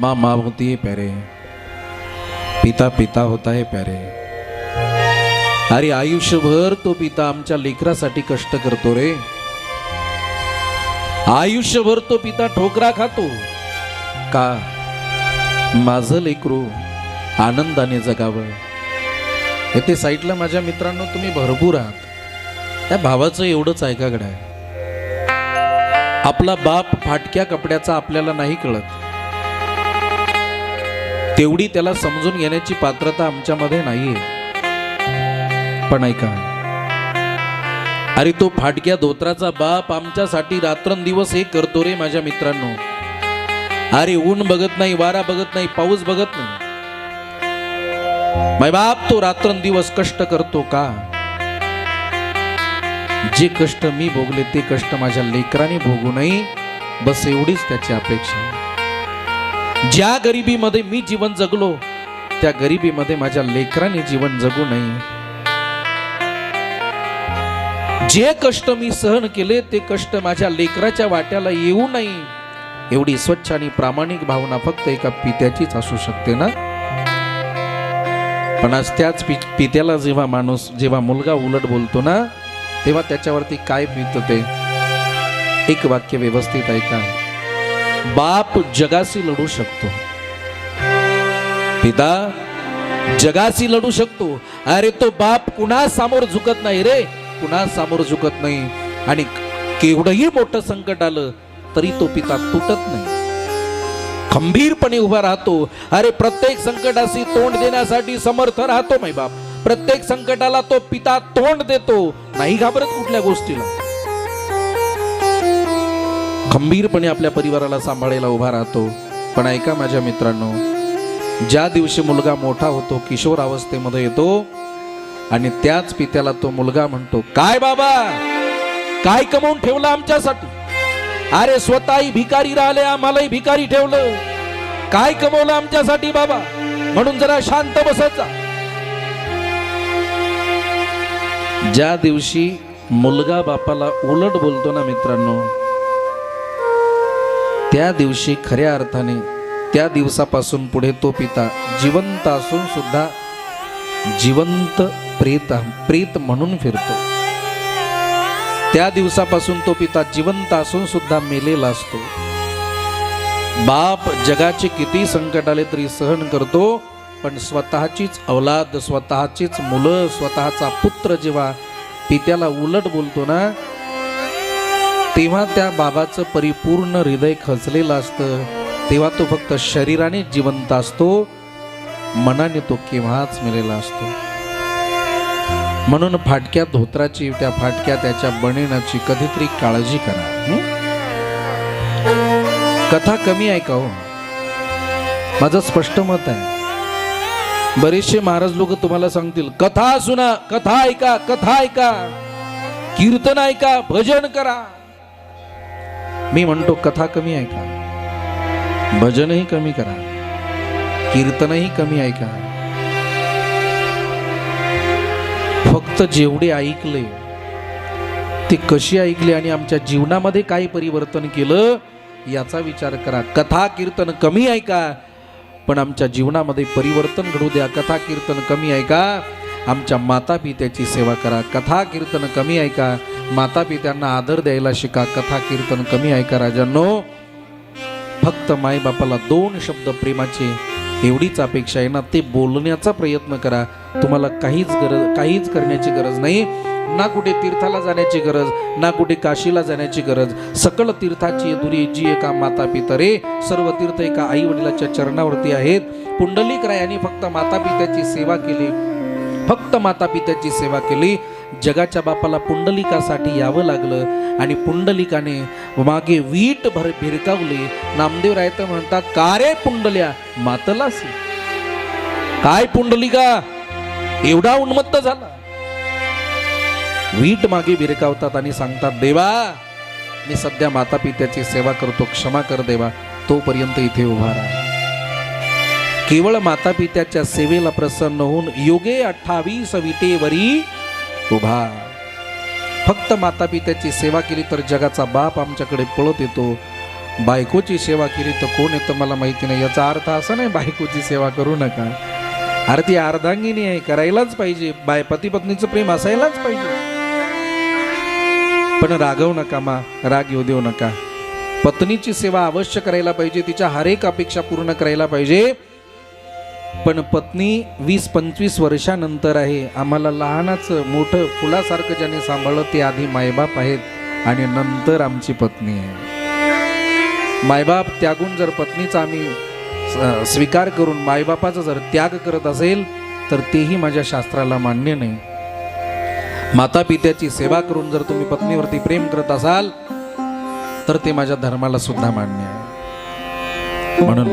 माँ माँ होती है प्यारे। पिता पिता होता है प्यारे। अरे आयुष्यभर तो पिता आमच्या लेकरासाठी कष्ट करतो रे। आयुष्यभर तो पिता ठोकरा खातो। का? माझं लेकरू आनंदाने जगावं। येथे साईडला माझ्या मित्रांनो तुम्ही भरपूर आहात। त्या भावाचं एवढंच ऐका आहे। आपला बाप फाटक्या कपड्याचा आपल्याला नाही कळत। तेवढी त्याला समजून घेण्याची पात्रता आमच्यामध्ये नाहीये. पण ऐका. अरे तो फाटक्या धोत्राचा बाप आमच्यासाठी रात्रंदिवस हे करतो रे माझ्या मित्रांनो. अरे ऊन बघत नाही वारा बघत नाही पाऊस बघत नाही. माय बाप तो रात्रंदिवस कष्ट करतो का? जे कष्ट मी भोगले ते कष्ट माझ्या लेकराने भोगू नये. बस एवढीच त्याची अपेक्षा. आहे. ज्या गरिबीमध्ये मी जीवन जगलो त्या गरिबीमध्ये माझ्या लेकराने जीवन जगू नये. जे कष्ट मी सहन केले ते कष्ट माझ्या लेकराच्या वाट्याला येऊ नये. एवढी स्वच्छ आणि प्रामाणिक भावना फक्त एका पित्याचीच असू शकते ना? पण आज त्याच पि पित्याला जेव्हा माणूस जेव्हा मुलगा उलट बोलतो ना तेव्हा त्याच्यावरती काय पित ते? एक वाक्य व्यवस्थित ऐका. बाप जगाशी लढू शकतो. पिता जगाशी लढू शकतो. अरे तो बाप कुणा सामोर झुकत नाही रे? कुणा सामोर झुकत नाही. आणि केवढंही मोठं संकट आलं तरी तो पिता तुटत नाही. खंबीरपणे उभा राहतो. अरे प्रत्येक संकटाशी तोंड देण्यासाठी समर्थ राहतो माई बाप. प्रत्येक संकटाला तो पिता तोंड देतो. नाही घाबरत कुठल्या गोष्टीला. खंबीरपणे आपल्या परिवाराला सांभाळायला उभा राहतो. पण ऐका माझ्या मित्रांनो ज्या दिवशी मुलगा मोठा होतो किशोर अवस्थेमध्ये येतो आणि त्याच पित्याला तो मुलगा म्हणतो काय बाबा? काय कमवून ठेवलं आमच्यासाठी? अरे स्वतःही भिकारी राहिले आम्हालाही भिकारी ठेवलं. काय कमवलं आमच्यासाठी बाबा? म्हणून जरा शांत बसायचा. ज्या दिवशी मुलगा बापाला उलट बोलतो ना मित्रांनो त्या दिवशी खऱ्या अर्थाने त्या दिवसापासून पुढे तो पिता जिवंत असून सुद्धा जिवंत प्रेत प्रेत म्हणून फिरतो. त्या दिवसापासून तो पिता जिवंत असून सुद्धा मेलेला असतो. बाप जगाचे किती संकट आले तरी सहन करतो पण स्वतःचीच औलाद स्वतःचीच मुलं स्वतःचा पुत्र जेव्हा पित्याला उलट बोलतो ना तेव्हा त्या बाबाचं परिपूर्ण हृदय खचलेलं असतं. तेव्हा तो फक्त शरीराने जिवंत असतो. मनाने तो केव्हाच मेलेला असतो. म्हणून फाटक्या धोत्राची त्या फाटक्या त्याच्या बनेण्याची कधीतरी काळजी करा. कथा कमी ऐका हो? माझं स्पष्ट मत आहे. बरेचसे महाराज लोक तुम्हाला सांगतील कथा सुना कथा ऐका कथा ऐका कीर्तन ऐका भजन करा. मी म्हणतो कथा कमी ऐका. भजनही कमी करा. कीर्तनही कमी ऐका. फक्त जेवढे ऐकले ते कशी ऐकले आणि आमच्या जीवनामध्ये काय परिवर्तन केलं याचा विचार करा. कथा कीर्तन कमी ऐका पण आमच्या जीवनामध्ये परिवर्तन घडू द्या. कथा कीर्तन कमी ऐका. आमच्या माता पित्याची सेवा करा. कथा कीर्तन कमी ऐका. माता पित्यांना आदर द्यायला शिका कथा कीर्तन कमी ऐका राजांनो. फक्त मायबापाला दोन शब्द प्रेमाचे एवढीच अपेक्षा आहे ना ते बोलण्याचा प्रयत्न करा. तुम्हाला काहीच गरज काहीच करण्याची गरज नाही. ना कुठे तीर्थाला जाण्याची गरज ना कुठे काशीला जाण्याची गरज. सकल तीर्थाची दुरी जी एका माता पिता रे सर्व तीर्थ एका आई वडिलाच्या चरणावरती आहेत. पुंडलिक रायाने फक्त माता पित्याची सेवा केली. फक्त माता पित्याची सेवा केली. जगाच्या बापाला पुंडलिकासाठी यावं लागलं आणि पुंडलिकाने मागे वीट भर भिरकावले. नामदेव राय तर म्हणतात का रे पुंडल्या? मातलासी काय पुंडलिका? एवढा उन्मत्त झाला. वीट मागे भिरकावतात आणि सांगतात देवा मी सध्या माता पित्याची सेवा करतो. क्षमा कर देवा. तोपर्यंत इथे उभा राहा. केवळ माता पित्याच्या सेवेला प्रसन्न होऊन योगे अठ्ठावीस विटेवरी उभा. फक्त माता पित्याची सेवा केली तर जगाचा बाप आमच्याकडे पळत येतो. बायकोची सेवा केली तर कोण येतं मला माहिती नाही. याचा अर्थ असा नाही बायकोची सेवा करू नका. अरे ती अर्धांगिनी आहे करायलाच पाहिजे. बाय पती पत्नीचं प्रेम असायलाच पाहिजे. पण रागवू नका मा राग येऊ देऊ नका. पत्नीची सेवा अवश्य करायला पाहिजे. तिच्या हरेक अपेक्षा पूर्ण करायला पाहिजे. पण पत्नी वीस पंचवीस वर्षानंतर आहे. आम्हाला लहानाचं मोठं फुलासारखं ज्याने सांभाळलं ते आधी मायबाप आहेत आणि नंतर आमची पत्नी आहे. मायबाप त्यागून जर पत्नीचा आम्ही स्वीकार करून मायबापाचा जर त्याग करत असेल तर तेही माझ्या शास्त्राला मान्य नाही. माता पित्याची सेवा करून जर तुम्ही पत्नीवरती प्रेम करत असाल तर ते माझ्या धर्माला सुद्धा मान्य आहे. म्हणून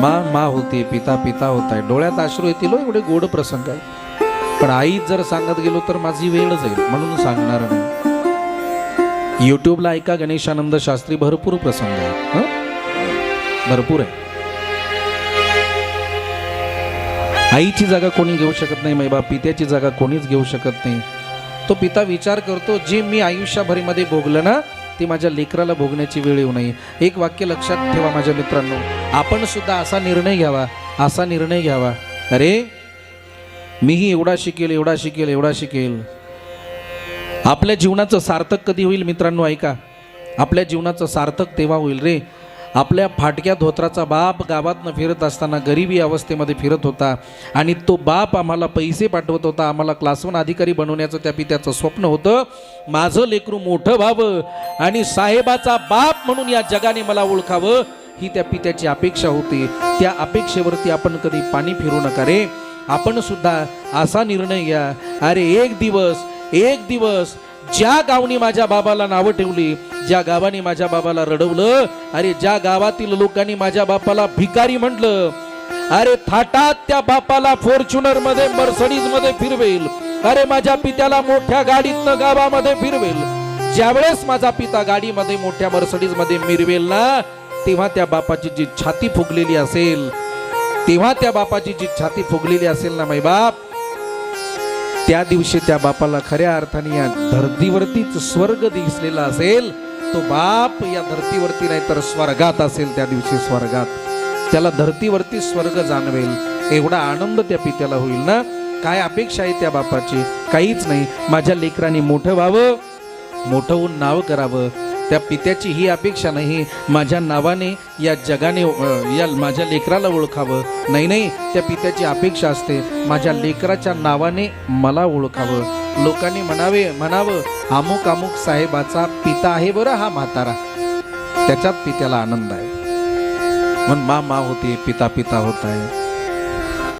मा मा होती होते पिता पिता होत. आहे डोळ्यात अश्रू येतील एवढे गोड प्रसंग आहे पण आई जर सांगत गेलो तर माझी वेळ जाईल म्हणून सांगणार नाही. युट्यूबला ऐका गणेशानंद शास्त्री भरपूर प्रसंग आहेत भरपूर आहे आईची जागा कोणी घेऊ शकत नाही मैबा पित्याची जागा कोणीच घेऊ शकत नाही. तो पिता विचार करतो जे मी आयुष्याभरीमध्ये भोगलं ना ती माझ्या लेकराला भोगण्याची वेळ येऊ नये. एक वाक्य लक्षात ठेवा माझ्या मित्रांनो. आपण सुद्धा असा निर्णय घ्यावा असा निर्णय घ्यावा. अरे मीही एवढा शिकेल एवढा शिकेल एवढा शिकेल. आपल्या जीवनाचं सार्थक कधी होईल मित्रांनो ऐका. आपल्या जीवनाचं सार्थक तेव्हा होईल रे. आपल्या फाटक्या धोत्राचा बाप गावातनं फिरत असताना गरिबी अवस्थेमध्ये फिरत होता आणि तो बाप आम्हाला पैसे पाठवत होता. आम्हाला क्लास वन अधिकारी बनवण्याचं त्या पित्याचं स्वप्न होतं. माझं लेकरू मोठं व्हावं आणि साहेबाचा बाप म्हणून या जगाने मला ओळखावं ही त्या पित्याची अपेक्षा होती. त्या अपेक्षेवरती आपण कधी पाणी फिरू नका रे. आपण सुद्धा असा निर्णय घ्या. अरे एक दिवस एक दिवस ज्या गावनी माझ्या बाबाला नावं ठेवली ज्या गावाने माझ्या बाबाला रडवलं अरे ज्या गावातील लोकांनी माझ्या बापाला भिकारी म्हटलं अरे थाटात त्या बापाला फॉर्च्युनरमध्ये मर्सडीजमध्ये फिरवेल. अरे माझ्या पित्याला मोठ्या गाडीतनं गावामध्ये फिरवेल. ज्यावेळेस माझा पिता गाडीमध्ये मोठ्या मर्सडीजमध्ये मिरवेल ना तेव्हा त्या बापाची जी छाती फुगलेली असेल तेव्हा त्या बापाची जी छाती फुगलेली असेल ना मै बाप त्या दिवशी त्या बापाला खऱ्या अर्थाने या धर्तीवरतीच स्वर्ग दिसलेला असेल तो बाप या धर्तीवरती नाही तर स्वर्गात असेल त्या दिवशी स्वर्गात. त्याला धर्तीवरती स्वर्ग जाणवेल. एवढा आनंद त्या पित्याला होईल ना? काय अपेक्षा आहे त्या बापाची? काहीच नाही. माझ्या लेकरांनी मोठं व्हावं मोठं होऊन नाव करावं त्या पित्याची ही अपेक्षा नाही. माझ्या नावाने या जगाने या माझ्या लेकराला ओळखावं. नाही नाही त्या पित्याची अपेक्षा असते. माझ्या लेकराच्या नावाने मला ओळखावं. लोकांनी म्हणावे म्हणावं अमुक अमुक साहेबाचा पिता आहे बरं हा म्हातारा. त्याच्यात पित्याला आनंद आहे. म्हणून मा मा होते पिता पिता होत आहे.